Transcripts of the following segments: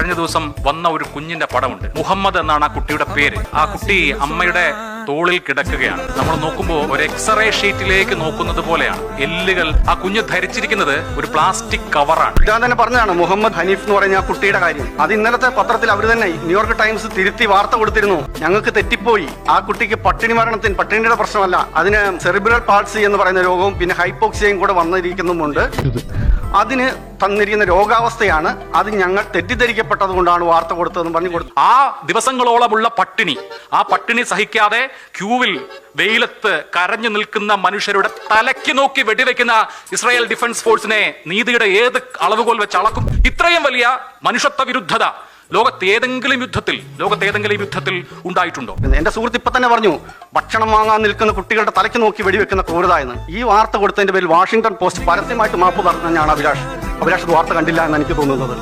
കഴിഞ്ഞ ദിവസം വന്ന ഒരു കുഞ്ഞിന്റെ പടമുണ്ട്. മുഹമ്മദ് എന്നാണ് ആ കുട്ടിയുടെ പേര്. ആ കുട്ടി അമ്മയുടെ തോളിൽ കിടക്കുകയാണ്. നമ്മൾ നോക്കുമ്പോൾ ഒരു എക്സ്റേ ഷീറ്റിലേക്ക് നോക്കുന്നത് പോലെയാണ്. എല്ലുകൾ ആ കുഞ്ഞ് ധരിച്ചിരിക്കുന്നത് ഒരു പ്ലാസ്റ്റിക് കവറാണ്. ഞാൻ തന്നെ പറഞ്ഞതാണ് മുഹമ്മദ് ഹനീഫ് എന്ന് പറഞ്ഞ ആ കുട്ടിയുടെ കാര്യം. അത് ഇന്നലത്തെ പത്രത്തിൽ അവർ തന്നെ ന്യൂയോർക്ക് ടൈംസ് തിരുത്തി വാർത്ത കൊടുത്തിരുന്നു. ഞങ്ങൾക്ക് തെറ്റിപ്പോയി. ആ കുട്ടിക്ക് പട്ടിണി മരണത്തിന് പട്ടിണിയുടെ പ്രശ്നമല്ല. അതിന് സെറിബ്രൽ പാൾസി എന്ന് പറയുന്ന രോഗവും പിന്നെ ഹൈപ്പോക്സിയയും കൂടെ വന്നിരിക്കുന്നുമുണ്ട്. അതിന് തന്നിരിക്കുന്ന രോഗാവസ്ഥയാണ് അത് ഞങ്ങൾ തെറ്റിദ്ധരിക്കപ്പെട്ടത് കൊണ്ടാണ് വാർത്ത കൊടുത്തതെന്ന് പറഞ്ഞു കൊടുത്തു. ആ ദിവസങ്ങളോളമുള്ള പട്ടിണി ആ പട്ടിണി സഹിക്കാതെ ക്യൂവിൽ വെയിലത്ത് കരഞ്ഞു നിൽക്കുന്ന മനുഷ്യരുടെ തലയ്ക്ക് നോക്കി വെടിവെക്കുന്ന ഇസ്രായേൽ ഡിഫൻസ് ഫോഴ്സിനെ നീതിയുടെ ഏത് അളവുകോൽ വെച്ച് അളക്കും? ഇത്രയും വലിയ മനുഷ്യത്വ വിരുദ്ധത ലോകത്ത് ഏതെങ്കിലും യുദ്ധത്തിൽ ലോകത്ത് ഏതെങ്കിലും യുദ്ധത്തിൽ ഉണ്ടായിട്ടുണ്ടോ? എന്റെ സുഹൃത്ത് ഇപ്പൊ തന്നെ പറഞ്ഞു ഭക്ഷണം വാങ്ങാൻ നിൽക്കുന്ന കുട്ടികളുടെ തലയ്ക്ക് നോക്കി വെടിവെക്കുന്ന ക്രൂരത എന്ന്. ഈ വാർത്ത കൊടുത്തതിന്റെ പേരിൽ വാഷിംഗ്ടൺ പോസ്റ്റ് പരസ്യമായിട്ട് മാപ്പ് പറഞ്ഞാണ് അഭിലാഷ്. അഭിലാഷ് വാർത്ത കണ്ടില്ല എന്ന് എനിക്ക് തോന്നുന്നത്.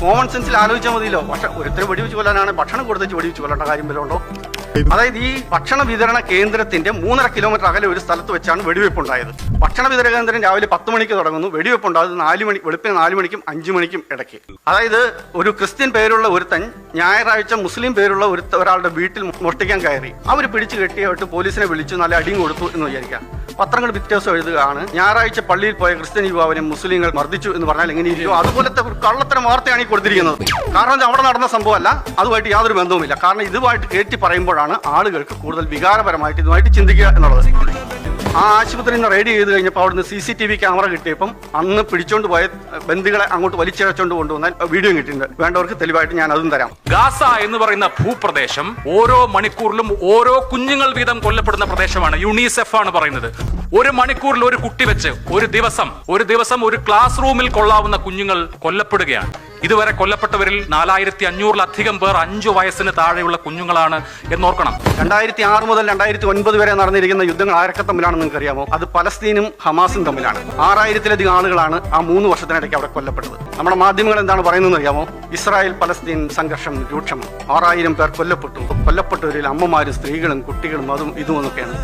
കോമൺ സെൻസിൽ ആലോചിച്ചാൽ മതിയല്ലോ. പക്ഷെ ഒരുത്തരം വെടിവെച്ച് കൊല്ലാനാണ് ഭക്ഷണം കൊടുത്തിട്ട് വെടിവെച്ച് കൊല്ലേണ്ട കാര്യം വല്ലതും ഉണ്ടോ? അതായത് ഈ ഭക്ഷണ വിതരണ കേന്ദ്രത്തിന്റെ മൂന്നര കിലോമീറ്റർ അകലെ ഒരു സ്ഥലത്ത് വെച്ചാണ് വെടിവെപ്പ് ഉണ്ടായത് ഭക്ഷണ വിതരണ കേന്ദ്രം രാവിലെ പത്ത് മണിക്ക് തുടങ്ങുന്നു. വെടിവെപ്പ് ഉണ്ടാകുന്നത് നാല് മണി വെളുപ്പിന് നാല് മണിക്കും അഞ്ചു മണിക്കും ഇടയ്ക്ക്. അതായത് ഒരു ക്രിസ്ത്യൻ പേരുള്ള ഒരുത്തൻ ഞായറാഴ്ച മുസ്ലിം പേരുള്ള ഒരു ഒരാളുടെ വീട്ടിൽ മോഷ്ടിക്കാൻ കയറി. അവർ പിടിച്ചു കെട്ടിയായിട്ട് പോലീസിനെ വിളിച്ചു നല്ല അടിയും കൊടുത്തു എന്ന് വിചാരിക്കാം. പത്രങ്ങൾ വ്യത്യാസം എഴുതുകയാണ്. ഞായറാഴ്ച പള്ളിയിൽ പോയ ക്രിസ്ത്യൻ യുവാവിനെ മുസ്ലിങ്ങൾ മർദ്ദിച്ചു എന്ന് പറഞ്ഞാൽ എങ്ങനെ ഇരിക്കും? അതുപോലത്തെ ഒരു കള്ളത്തരം വാർത്തയാണ് ഈ കൊടുത്തിരിക്കുന്നത്. കാരണം അവിടെ നടന്ന സംഭവമല്ല. അതുമായിട്ട് യാതൊരു ബന്ധവുമില്ല. കാരണം ഇതുമായിട്ട് കയറ്റി പറയുമ്പോഴാണ് ആളുകൾക്ക് കൂടുതൽ വികാരപരമായിട്ട് ഇതുമായിട്ട് ചിന്തിക്കുക എന്നുള്ളത്. ആ ആശുപത്രിയിൽ നിന്ന് റെഡി ചെയ്ത് കഴിഞ്ഞപ്പോൾ അവിടുന്ന് C C T V camera കിട്ടിയപ്പം അന്ന് പിടിച്ചോണ്ട് പോയ ബന്ധുക്കളെ അങ്ങോട്ട് വലിച്ചിഴച്ചോണ്ട് കൊണ്ടുവന്നാൽ വീഡിയോ കിട്ടിയിട്ടുണ്ട്. വേണ്ടവർക്ക് തെളിവായിട്ട് ഞാൻ അതും തരാം. ഗാസ എന്ന് പറയുന്ന ഭൂപ്രദേശം ഓരോ മണിക്കൂറിലും ഓരോ കുഞ്ഞുങ്ങൾ വീതം കൊല്ലപ്പെടുന്ന പ്രദേശമാണ് യുണിസെഫ് ആണ് പറയുന്നത്. ഒരു മണിക്കൂറിൽ ഒരു കുട്ടി വെച്ച് ഒരു ദിവസം ഒരു ദിവസം ഒരു ക്ലാസ് റൂമിൽ കൊള്ളാവുന്ന കുഞ്ഞുങ്ങൾ കൊല്ലപ്പെടുകയാണ്. ഇതുവരെ കൊല്ലപ്പെട്ടവരിൽ നാലായിരത്തി അഞ്ഞൂറിലധികം പേർ അഞ്ചു വയസ്സിന് താഴെയുള്ള കുഞ്ഞുങ്ങളാണ് എന്നോർക്കണം. രണ്ടായിരത്തി ആറ് മുതൽ രണ്ടായിരത്തി ഒൻപത് വരെ നടന്നിരിക്കുന്ന യുദ്ധങ്ങൾ ആരൊക്കെ തമ്മിലാണെന്ന് നിങ്ങൾക്ക് അറിയാമോ അത് പലസ്തീനും ഹമാസും തമ്മിലാണ്. ആറായിരത്തിലധികം ആളുകളാണ് ആ മൂന്ന് വർഷത്തിനിടയ്ക്ക് അവിടെ കൊല്ലപ്പെട്ടത്. നമ്മുടെ മാധ്യമങ്ങൾ എന്താണ് പറയുന്നത് അറിയാമോ? ഇസ്രായേൽ പലസ്തീൻ സംഘർഷം രൂക്ഷമാണ്. ആറായിരം പേർ കൊല്ലപ്പെട്ടു. കൊല്ലപ്പെട്ടവരിൽ അമ്മമാരും സ്ത്രീകളും കുട്ടികളും അതും ഇതും എന്നൊക്കെയാണ്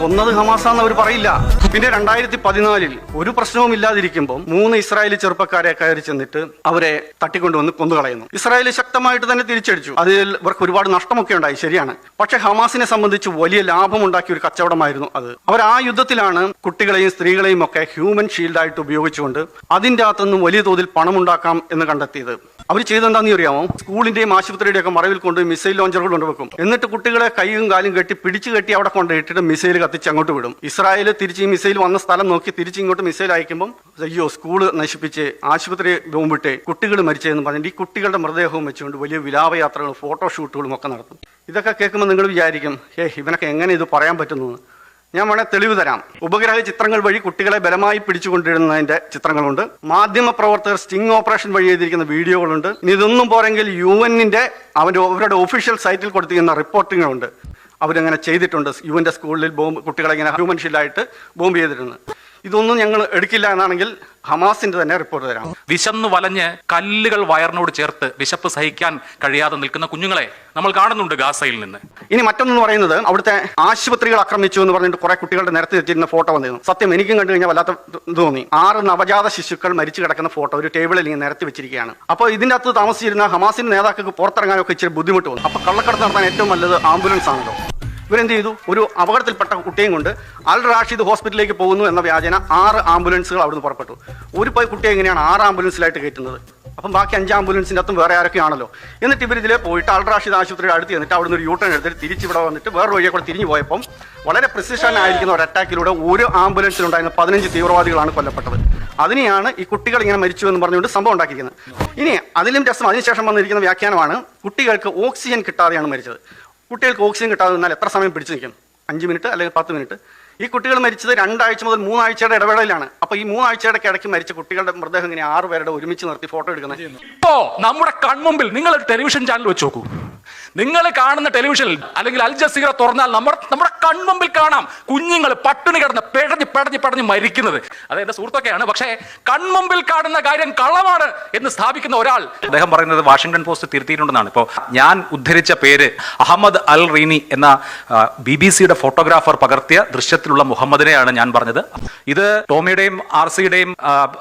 കൊന്നത് ഹമാസാന്ന് അവർ പറയില്ല. പിന്നെ രണ്ടായിരത്തി പതിനാലിൽ ഒരു പ്രശ്നവും ഇല്ലാതിരിക്കുമ്പോൾ മൂന്ന് ഇസ്രായേലി ചെറുപ്പക്കാരെ കയറി ചെന്നിട്ട് അവരെ തട്ടിക്കൊണ്ടുവന്ന് കൊന്നുകളയുന്നു. ഇസ്രായേൽ ശക്തമായിട്ട് തന്നെ തിരിച്ചടിച്ചു. അതിൽ ഇവർക്ക് ഒരുപാട് നഷ്ടമൊക്കെ ഉണ്ടായി. ശരിയാണ്. പക്ഷെ ഹമാസിനെ സംബന്ധിച്ച് വലിയ ലാഭം ഉണ്ടാക്കിയ ഒരു കച്ചവടമായിരുന്നു അത്. അവർ ആ യുദ്ധത്തിലാണ് കുട്ടികളെയും സ്ത്രീകളെയും ഒക്കെ ഹ്യൂമൻ ഷീൽഡായിട്ട് ഉപയോഗിച്ചുകൊണ്ട് അതിന്റെ അകത്തുനിന്ന് വലിയ തോതിൽ പണമുണ്ടാക്കാം എന്ന് കണ്ടെത്തിയത്. അവർ ചെയ്തെന്താന്ന് അറിയാമോ? സ്കൂളിന്റെയും ആശുപത്രിയുടെയും ഒക്കെ മറവിൽ കൊണ്ട് മിസൈൽ ലോഞ്ചറുകൾ കൊണ്ടുവെക്കും എന്നിട്ട് കുട്ടികളെ കൈയും കാലും കെട്ടി പിടിച്ചു കെട്ടി അവിടെ കൊണ്ട് ഇട്ടിട്ട് മിസൈൽ കത്തിച്ച് അങ്ങോട്ട് വിടും. ഇസ്രായേൽ തിരിച്ച് ഈ മിസൈൽ വന്ന സ്ഥലം നോക്കി തിരിച്ച് ഇങ്ങോട്ട് മിസൈൽ അയക്കുമ്പോൾ അയ്യോ സ്കൂൾ നശിപ്പിച്ച് ആശുപത്രി ബോംബിട്ട് കുട്ടികൾ മരിച്ചതെന്ന് പറഞ്ഞിട്ട് ഈ കുട്ടികളുടെ മൃതദേഹവും വെച്ചുകൊണ്ട് വലിയ വിലാപയാത്രകളും ഫോട്ടോഷൂട്ടുകളും ഒക്കെ നടത്തും. ഇതൊക്കെ കേൾക്കുമ്പോൾ നിങ്ങൾ വിചാരിക്കും ഏ ഇവനൊക്കെ എങ്ങനെ ഇത് പറയാൻ പറ്റുന്നു? എന്ന്?" ഞാൻ വേണേൽ തെളിവ് തരാം. ഉപഗ്രഹ ചിത്രങ്ങൾ വഴി കുട്ടികളെ ബലമായി പിടിച്ചുകൊണ്ടിരുന്നതിന്റെ ചിത്രങ്ങളുണ്ട്. മാധ്യമ പ്രവർത്തകർ സ്റ്റിംഗ് ഓപ്പറേഷൻ വഴി ചെയ്തിരിക്കുന്ന വീഡിയോകളുണ്ട്. ഇനി ഇതൊന്നും പോരെങ്കിൽ യു എന്നിന്റെ അവന്റെ അവരുടെ ഒഫീഷ്യൽ സൈറ്റിൽ കൊടുത്തിരിക്കുന്ന റിപ്പോർട്ടിങ്ങുണ്ട് അവരങ്ങനെ ചെയ്തിട്ടുണ്ട്. യു എന്റെ സ്കൂളിൽ ബോംബ് കുട്ടികളെ ഇങ്ങനെ ഹ്യൂമൻ ഷീൽഡായിട്ട് ബോംബ് ചെയ്തിട്ടുണ്ട് ഇതൊന്നും ഞങ്ങൾ എടുക്കില്ല എന്നാണെങ്കിൽ ഹമാസിന്റെ തന്നെ റിപ്പോർട്ട് തരാം. വിശന്നു വലഞ്ഞ് കല്ലുകൾ വയറിനോട് ചേർത്ത് വിശപ്പ് സഹിക്കാൻ കഴിയാതെ നിൽക്കുന്ന കുഞ്ഞുങ്ങളെ നമ്മൾ കാണുന്നുണ്ട് ഗാസയിൽ നിന്ന്. ഇനി മറ്റൊന്നെന്ന് പറയുന്നത് അവിടുത്തെ ആശുപത്രികൾ ആക്രമിച്ചു എന്ന് പറഞ്ഞിട്ട് കുറെ കുട്ടികളുടെ നിരത്തി വെച്ചിരുന്ന ഫോട്ടോ വന്നിരുന്നു. സത്യം എനിക്കും കണ്ടു കഴിഞ്ഞാൽ വല്ലാത്ത തോന്നി. ആറ് നവജാത ശിശുക്കൾ മരിച്ചു കിടക്കുന്ന ഫോട്ടോ ഒരു ടേബിളിൽ ഇങ്ങനെ നിരത്തി വെച്ചിരിക്കുകയാണ്. അപ്പോൾ ഇതിന്റെ അകത്ത് താമസിച്ചിരുന്ന ഹമാസിന്റെ നേതാക്കൾക്ക് പുറത്തിറങ്ങാനൊക്കെ ഇച്ചിരി ബുദ്ധിമുട്ട് വന്നു അപ്പോൾ കള്ളക്കടത്ത് നടത്താൻ ഏറ്റവും നല്ലത് ആംബുലൻസ് ആണല്ലോ ഇവരെന്ത് ചെയ്തു? ഒരു അപകടത്തിൽപ്പെട്ട കുട്ടിയും കൊണ്ട് അൽ റാഷിദ് ഹോസ്പിറ്റലിലേക്ക് പോകുന്നു എന്ന വ്യാജന ആറ് ആംബുലൻസുകൾ അവിടുന്ന് പുറപ്പെട്ടു. ഒരു കുട്ടി എങ്ങനെയാണ് ആറ് ആംബുലൻസിലായിട്ട് കയറ്റുന്നത്? അപ്പം ബാക്കി അഞ്ച് ആംബുലൻസിന്റെ അത്തും വേറെ ആരൊക്കെയാണല്ലോ. എന്നിട്ട് ഇവർ ഇതിലെ പോയിട്ട് അൽ റാഷിദ് ആശുപത്രിയുടെ അടുത്ത് എന്നിട്ട് അവിടുന്ന് ഒരു യൂട്ടേൺ എടുത്തിട്ട് തിരിച്ച് ഇവിടെ വന്നിട്ട് വേറെ വഴിയെ കൂടെ തിരിഞ്ഞു പോയപ്പം വളരെ പ്രിസിഷൻ ആയിരിക്കുന്ന ഒരു അറ്റാക്കിലൂടെ ഒരു ആംബുലൻസിലുണ്ടായിരുന്ന പതിനഞ്ച് തീവ്രവാദികളാണ് കൊല്ലപ്പെട്ടത്. അതിനെയാണ് ഈ കുട്ടികൾ ഇങ്ങനെ മരിച്ചു എന്ന് പറഞ്ഞുകൊണ്ട് സംഭവം ഉണ്ടാക്കിയിരിക്കുന്നത്. ഇനി അതിലും രസം അതിനുശേഷം വന്നിരിക്കുന്ന വ്യാഖ്യാനമാണ് കുട്ടികൾക്ക് ഓക്സിജൻ കിട്ടാതെയാണ് മരിച്ചത്. കുട്ടികൾക്ക് ഓക്സിജൻ കിട്ടാതെ നിന്നാൽ എത്ര സമയം പിടിച്ചു നിൽക്കും? അഞ്ച് മിനിറ്റ് അല്ലെങ്കിൽ പത്ത് മിനിറ്റ് ഈ കുട്ടികൾ മരിച്ചത് രണ്ടാഴ്ച മുതൽ മൂന്നാഴ്ചയുടെ ഇടവേളയിലാണ്. അപ്പൊ ഈ മൂന്നാഴ്ചയുടെ ഇടയ്ക്ക് മരിച്ച കുട്ടികളുടെ മൃതദേഹം ഇങ്ങനെ ആറ് പേരുടെ ഒരുമിച്ച് നിർത്തി ഫോട്ടോ എടുക്കുന്നത്. ഇപ്പോ നമ്മുടെ കൺമുമ്പിൽ നിങ്ങൾ ടെലിവിഷൻ ചാനൽ വെച്ച് നോക്കൂ. നിങ്ങൾ കാണുന്ന ടെലിവിഷനിൽ അല്ലെങ്കിൽ അൽ ജസീറ തുറന്നാൽ നമ്മുടെ നമ്മുടെ കൺമുമ്പിൽ കാണാം കുഞ്ഞുങ്ങൾ പട്ടിണി കിടന്ന് പെടഞ്ഞ് പെടഞ്ഞ് പെടഞ്ഞ് മരിക്കുന്നത്. അത് സുഹൃത്തൊക്കെയാണ്. പക്ഷേ കൺമുമ്പിൽ കാണുന്ന കാര്യം കള്ളമാണ് എന്ന് സ്ഥാപിക്കുന്ന ഒരാൾ അദ്ദേഹം പറയുന്നത് വാഷിംഗ്ടൺ പോസ്റ്റ് തിരുത്തിയിട്ടുണ്ടെന്നാണ്. ഇപ്പോൾ ഞാൻ ഉദ്ധരിച്ച പേര് അഹമ്മദ് അൽ റീനി എന്ന ബി ബി സിയുടെ ഫോട്ടോഗ്രാഫർ പകർത്തിയ ദൃശ്യത്തിലുള്ള മുഹമ്മദിനെയാണ് ഞാൻ പറഞ്ഞത്. ഇത് ടോമിയുടെയും ആർ സിയുടെയും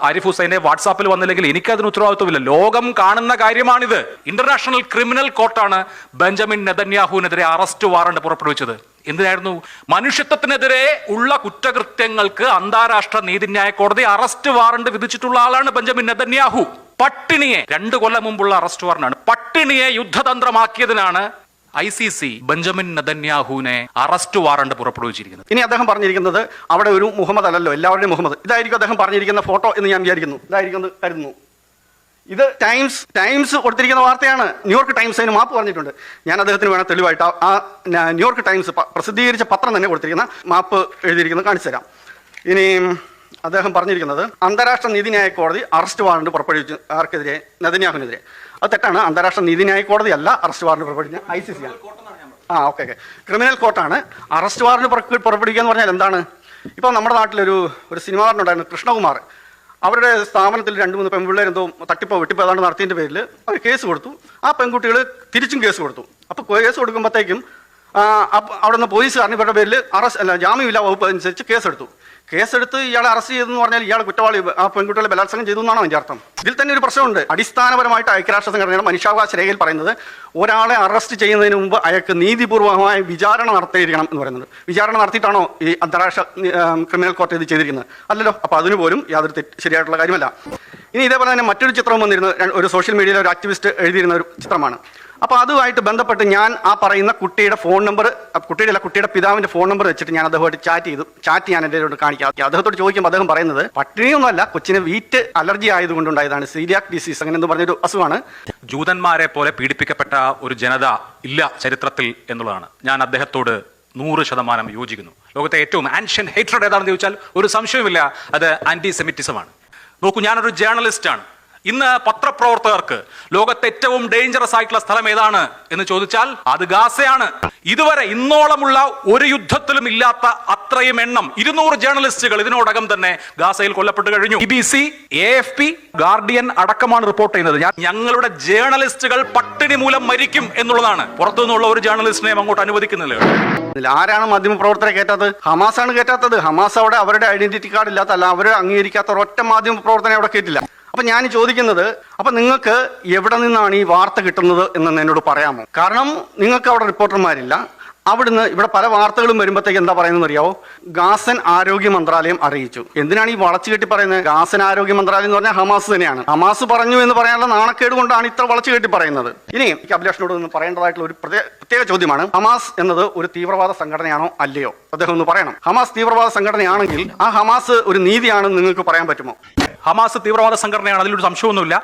ആരിഫ് ഹുസൈന്റെ വാട്സാപ്പിൽ വന്നില്ലെങ്കിൽ എനിക്കതിന് ഉത്തരവാദിത്വമില്ല. ലോകം കാണുന്ന കാര്യമാണിത്. ഇന്റർനാഷണൽ ക്രിമിനൽ കോർട്ടാണ് ബെഞ്ചമിൻ നെതന്യാഹുവിനെതിരെ അറസ്റ്റ് വാറണ്ട് പുറപ്പെടുവിച്ചത്. എന്തിനായിരുന്നു? മനുഷ്യത്വത്തിനെതിരെ ഉള്ള കുറ്റകൃത്യങ്ങൾക്ക് അന്താരാഷ്ട്ര നീതിന്യായ കോടതി അറസ്റ്റ് വാറണ്ട് വിധിച്ചിട്ടുള്ള ആളാണ് ബെഞ്ചമിൻ നെതന്യാഹു. പട്ടിണിയെ രണ്ടു കൊല്ലം മുമ്പുള്ള അറസ്റ്റ് വാറണ്ടാണ്. പട്ടിണിയെ യുദ്ധതന്ത്രമാക്കിയതിനാണ് ഐ സി സി ബെഞ്ചമിൻ നെതന്യാഹുവിനെ അറസ്റ്റ് വാറണ്ട് പുറപ്പെടുവിച്ചിരിക്കുന്നത്. ഇനി അദ്ദേഹം പറഞ്ഞിരിക്കുന്നത് അവിടെ ഒരു മുഹമ്മദ് അല്ലല്ലോ എല്ലാവരുടെയും മുഹമ്മദ്. ഇതായിരിക്കും അദ്ദേഹം പറഞ്ഞിരിക്കുന്ന ഫോട്ടോ എന്ന് ഞാൻ വിചാരിക്കുന്നു. ഇതായിരിക്കും കരുതുന്നു. ഇത് ടൈംസ് ടൈംസ് കൊടുത്തിരിക്കുന്ന വാർത്തയാണ്. ന്യൂയോർക്ക് ടൈംസ് അതിന് മാപ്പ് പറഞ്ഞിട്ടുണ്ട്. ഞാൻ അദ്ദേഹത്തിന് വേണം തെളിവായിട്ട് ആ- ന്യൂയോർക്ക് ടൈംസ് പ്രസിദ്ധീകരിച്ച പത്രം തന്നെ കൊടുത്തിരിക്കുന്ന മാപ്പ് എഴുതിയിരിക്കുന്നത് കാണിച്ചു തരാം. ഇനി അദ്ദേഹം പറഞ്ഞിരിക്കുന്നത് അന്താരാഷ്ട്ര നീതിന്യായ കോടതി അറസ്റ്റ് വാറണ്ട് പുറപ്പെടുവിച്ചു ആർക്കെതിരെ? നെതന്യാഹുവിനെതിരെ. അത് തെറ്റാണ്. അന്താരാഷ്ട്ര നീതിന്യായ കോടതി അല്ല അറസ്റ്റ് വാറണ്ട് പുറപ്പെടുവിച്ച ഐ സി സി ആണ്. ആ ഓക്കെ ഓക്കെ. ക്രിമിനൽ കോർട്ടാണ്. അറസ്റ്റ് വാറണ്ട് പുറപ്പെടുവിക്കുക എന്ന് പറഞ്ഞാൽ എന്താണ്? ഇപ്പോൾ നമ്മുടെ നാട്ടിലൊരു ഒരു സിനിമാകാരനുണ്ടായിരുന്നു കൃഷ്ണകുമാർ. അവരുടെ സ്ഥാപനത്തിൽ രണ്ട് മൂന്ന് പെൺപിള്ളേർ എന്തോ തട്ടിപ്പോ വെട്ടിപ്പോ ഏതാണ്ട് നടത്തിയതിന്റെ പേരിൽ അവർ കേസ് കൊടുത്തു. ആ പെൺകുട്ടികൾ തിരിച്ചും കേസ് കൊടുത്തു. അപ്പോൾ കേസ് കൊടുക്കുമ്പോഴത്തേക്കും അവിടെ നിന്ന് കാരണം ഇവരുടെ പേരിൽ അറസ്റ്റ് അല്ല ജാമ്യമില്ല വകുപ്പ് അനുസരിച്ച് കേസെടുത്തു. കേസെടുത്ത് ഇയാളെ അറസ്റ്റ് ചെയ്തെന്ന് പറഞ്ഞാൽ ഇയാൾ കുറ്റവാളി ആ പെൺകുട്ടികളെ ബലാത്സംഗം ചെയ്തു എന്നാണ് എന്റെ അർത്ഥം? ഇതിൽ തന്നെ ഒരു പ്രശ്നമുണ്ട്. അടിസ്ഥാനപരമായിട്ട് ഐക്യരാഷ്ട്ര സംഘടനയുടെ മനുഷ്യാവകാശ രേഖയിൽ പറയുന്നത് ഒരാളെ അറസ്റ്റ് ചെയ്യുന്നതിന് മുമ്പ് അയാൾക്ക് നീതിപൂർവമായ വിചാരണ നടത്തിയിരിക്കണം എന്ന് പറയുന്നത്. വിചാരണ നടത്തിയിട്ടാണോ ഈ അന്താരാഷ്ട്ര ക്രിമിനൽ കോർട്ട് ഇത് ചെയ്തിരിക്കുന്നത്? അല്ലല്ലോ അപ്പോൾ അതിന് പോലും യാതൊരു ശരിയായിട്ടുള്ള കാര്യമല്ല. ഇനി ഇതേപോലെ തന്നെ മറ്റൊരു ചിത്രം വന്നിരുന്നു ഒരു സോഷ്യൽ മീഡിയയിലെ ഒരു ആക്ടിവിസ്റ്റ് എഴുതിയിരുന്ന ഒരു ചിത്രമാണ്. അപ്പോൾ അതുമായിട്ട് ബന്ധപ്പെട്ട് ഞാൻ ആ പറയുന്ന കുട്ടിയുടെ ഫോൺ നമ്പർ കുട്ടിയുടെ അല്ല കുട്ടിയുടെ പിതാവിന്റെ ഫോൺ നമ്പർ വെച്ചിട്ട് ഞാൻ അദ്ദേഹമായിട്ട് ചാറ്റ് ചെയ്തു. ചാറ്റ് ഞാൻ എന്റെ കാണിക്കാം. അദ്ദേഹത്തോട് ചോദിക്കുമ്പോൾ അദ്ദേഹം പറയുന്നത് പട്ടിണിയൊന്നുമല്ല കൊച്ചിന് വീറ്റ് അലർജി ആയതുകൊണ്ടുണ്ടായതാണ് സീരിയാക് ഡിസീസ് അങ്ങനെ എന്ന് പറഞ്ഞൊരു അസുഖമാണ്. ജൂതന്മാരെ പോലെ പീഡിപ്പിക്കപ്പെട്ട ഒരു ജനത ഇല്ല ചരിത്രത്തിൽ എന്നുള്ളതാണ്. ഞാൻ അദ്ദേഹത്തോട് നൂറ് ശതമാനം യോജിക്കുന്നു. ലോകത്തെ ഏറ്റവും ആൻഷ്യൻ ഹേറ്റഡ് ഏതാണെന്ന് ചോദിച്ചാൽ ഒരു സംശയവുമില്ല അത് ആന്റി സെമിറ്റിസമാണ് നോക്കൂ ഞാനൊരു ജേർണലിസ്റ്റാണ് ഇന്ന് പത്രപ്രവർത്തകർക്ക് ലോകത്തെ ഏറ്റവും ഡേഞ്ചറസ് ആയിട്ടുള്ള സ്ഥലം ഏതാണ് എന്ന് ചോദിച്ചാൽ അത് ഗാസയാണ്. ഇതുവരെ ഇന്നോളമുള്ള ഒരു യുദ്ധത്തിലും ഇല്ലാത്ത അത്രയും എണ്ണം ഇരുന്നൂറ് ജേർണലിസ്റ്റുകൾ ഇതിനോടകം തന്നെ ഗാസയിൽ കൊല്ലപ്പെട്ട് കഴിഞ്ഞു. B B C A F P Guardian അടക്കമാണ് report ചെയ്യുന്നത്. ഞാൻ ഞങ്ങളുടെ ജേർണലിസ്റ്റുകൾ പട്ടിണി മൂലം മരിക്കും എന്നുള്ളതാണ്. പുറത്തു നിന്നുള്ള ഒരു ജേർണലിസ്റ്റിനെയും അങ്ങോട്ട് അനുവദിക്കുന്നില്ല. ആരാണ് മാധ്യമപ്രവർത്തകരെ കയറ്റാത്തത്? ഹമാസാണ് കയറ്റാത്തത്. ഹമാസ് അവിടെ അവരുടെ ഐഡന്റിറ്റി കാർഡ് ഇല്ലാത്ത അല്ല അവരെ അംഗീകരിക്കാത്ത ഒറ്റ മാധ്യമ പ്രവർത്തനം അവിടെ കയറ്റില്ല. അപ്പൊ ഞാൻ ചോദിക്കുന്നത് അപ്പൊ നിങ്ങൾക്ക് എവിടെ നിന്നാണ് ഈ വാർത്ത കിട്ടുന്നത് എന്ന് എന്നോട് പറയാമോ? കാരണം നിങ്ങൾക്ക് അവിടെ റിപ്പോർട്ടർമാരില്ല. അവിടുന്ന് ഇവിടെ പല വാർത്തകളും വരുമ്പോഴത്തേക്ക് എന്താ പറയുന്നത് അറിയാവോ? ഗാസൻ ആരോഗ്യ മന്ത്രാലയം അറിയിച്ചു. എന്തിനാണ് ഈ വളച്ചു കെട്ടി പറയുന്നത്? ഗാസൻ ആരോഗ്യ മന്ത്രാലയം എന്ന് പറഞ്ഞാൽ ഹമാസ് തന്നെയാണ്. ഹമാസ് പറഞ്ഞു എന്ന് പറയാനുള്ള നാണക്കേട് കൊണ്ടാണ് ഇത്ര വളച്ചു കെട്ടി പറയുന്നത്. ഇനി എനിക്ക് അഭിലാഷിനോട് ഒന്ന് പറയേണ്ടതായിട്ടുള്ള ഒരു പ്രത്യേക ചോദ്യമാണ്. ഹമാസ് എന്നത് ഒരു തീവ്രവാദ സംഘടനയാണോ അല്ലയോ? അദ്ദേഹം ഒന്ന് പറയണം. ഹമാസ് തീവ്രവാദ സംഘടനയാണെങ്കിൽ ആ ഹമാസ് ഒരു നീതിയാണെന്ന് നിങ്ങൾക്ക് പറയാൻ പറ്റുമോ? ഹമാസ് തീവ്രവാദ സംഘടനയാണ് അതിലൊരു സംശയമൊന്നുമില്ല.